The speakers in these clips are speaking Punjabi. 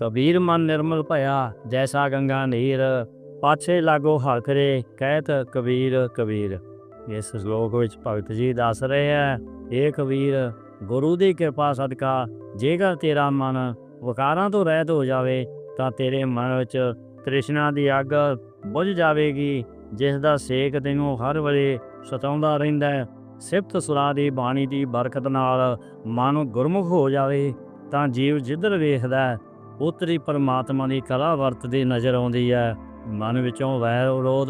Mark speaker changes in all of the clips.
Speaker 1: ਕਬੀਰ ਮਨ ਨਿਰਮਲ ਭਇਆ, ਜੈਸਾ ਗੰਗਾ ਨੀਰ। ਪਾਛੇ ਲਾਗੋ ਹਲਕਰੇ ਕਹਿਤ ਕਬੀਰ ਕਬੀਰ। ਇਸ ਸ਼ਲੋਕ ਵਿੱਚ ਭਗਤ ਜੀ ਦੱਸ ਰਹੇ ਹੈ ਇਹ ਕਬੀਰ, ਗੁਰੂ ਦੀ ਕਿਰਪਾ ਸਦਕਾ, ਜੇਕਰ ਤੇਰਾ ਮਨ ਵਿਕਾਰਾਂ ਤੋਂ ਰਹਿਤ ਹੋ ਜਾਵੇ, ਤਾਂ ਤੇਰੇ ਮਨ ਵਿੱਚ ਤ੍ਰਿਸ਼ਨਾ ਦੀ ਅੱਗ ਬੁਝ ਜਾਵੇਗੀ, ਜਿਸ ਦਾ ਸੇਕ ਤੈਨੂੰ ਹਰ ਵੇਲੇ ਸਤਾਉਂਦਾ ਰਹਿੰਦਾ ਹੈ। ਸਿਫਤ ਸੁਲਾ ਦੀ ਬਾਣੀ ਦੀ ਬਰਕਤ ਨਾਲ ਮਨ ਗੁਰਮੁਖ ਹੋ ਜਾਵੇ, ਤਾਂ ਜੀਵ ਜਿੱਧਰ ਵੇਖਦਾ ਉੱਤਰੀ ਪਰਮਾਤਮਾ ਦੀ ਕਲਾ ਵਰਤਦੀ ਨਜ਼ਰ ਆਉਂਦੀ ਹੈ। ਮਨ ਵਿੱਚੋਂ ਵੈਰ ਵਿਰੋਧ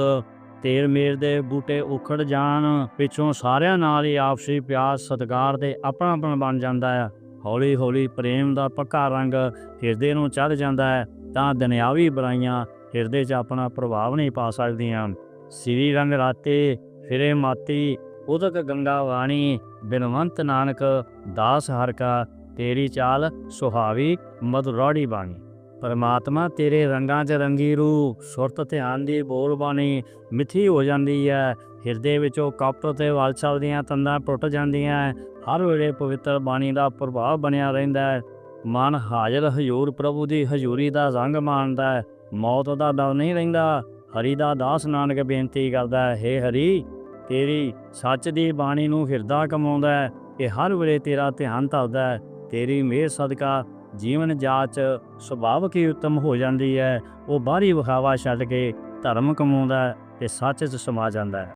Speaker 1: ਤੇਰ ਮੇਰ ਦੇ ਬੂਟੇ ਉਖੜ ਜਾਣ, ਪਿੱਛੋਂ ਸਾਰਿਆਂ ਨਾਲ ਹੀ ਆਪਸੀ ਪਿਆਰ, ਸਤਿਕਾਰ ਤੇ ਆਪਣਾਪਣ ਬਣ ਜਾਂਦਾ ਹੈ। ਹੌਲੀ ਹੌਲੀ ਪ੍ਰੇਮ ਦਾ ਪੱਕਾ ਰੰਗ ਹਿਰਦੇ ਨੂੰ ਚੜ੍ਹ ਜਾਂਦਾ ਹੈ। ਤਾਂ ਦੁਨਿਆਵੀ ਬੁਰਾਈਆਂ ਹਿਰਦੇ 'ਚ ਆਪਣਾ ਪ੍ਰਭਾਵ ਨਹੀਂ ਪਾ ਸਕਦੀਆਂ। ਸ੍ਰੀ ਰੰਗ ਰਾਤੇ ਫਿਰੇ ਮਾਤੀ, ਉਦਕ ਗੰਗਾ ਵਾਣੀ, ਬਿਨਵੰਤ ਨਾਨਕ, ਦਾਸ ਹਰ ਕਾ ਤੇਰੀ ਚਾਲ ਸੁਹਾਵੀ ਮਧੁਰਾੜੀ ਬਾਣੀ। ਪਰਮਾਤਮਾ ਤੇਰੇ ਰੰਗਾਂ 'ਚ ਰੰਗੀ ਰੂ ਸੁਰਤ ਧਿਆਨ ਦੀ ਬੋਲ ਬਾਣੀ, ਮਿੱਠੀ ਹੋ ਜਾਂਦੀ ਹੈ ਹਿਰਦੇ ਵਿੱਚੋਂ ਕਪਟ ਤੇ ਵਾਲਸਲ ਦੀਆਂ ਤੰਦਾਂ ਟੁੱਟ ਜਾਂਦੀਆਂ ਹਰ ਵੇਲੇ ਪਵਿੱਤਰ ਬਾਣੀ ਦਾ ਪ੍ਰਭਾਵ ਬਣਿਆ ਰਹਿੰਦਾ ਹੈ ਮਨ ਹਾਜ਼ਰ ਹਜ਼ੂਰ ਪ੍ਰਭੂ ਦੀ ਹਜ਼ੂਰੀ ਦਾ ਰੰਗ ਮਾਣਦਾ ਹੈ ਮੌਤ ਦਾ ਡਰ ਨਹੀਂ ਰਹਿੰਦਾ। ਹਰੀ ਦਾ ਦਾਸ ਨਾਨਕ ਬੇਨਤੀ ਕਰਦਾ ਹੈ ਹੇ ਹਰੀ, ਤੇਰੀ ਸੱਚ ਦੀ ਬਾਣੀ ਨੂੰ ਹਿਰਦਾ ਕਮਾਉਂਦਾ ਹੈ ਕਿ ਹਰ ਵੇਲੇ ਤੇਰਾ ਧਿਆਨ ਧਰਦਾ ਹੈ ਤੇਰੀ ਮਿਹਰ ਸਦਕਾ ਜੀਵਨ ਜਾਚ ਸੁਭਾਵਕ ਹੀ ਉੱਤਮ ਹੋ ਜਾਂਦੀ ਹੈ, ਉਹ ਬਾਹਰੀ ਵਿਖਾਵਾ ਛੱਡ ਕੇ ਧਰਮ ਕਮਾਉਂਦਾ ਹੈ ਤੇ ਸੱਚ 'ਚ ਸਮਾ ਜਾਂਦਾ ਹੈ।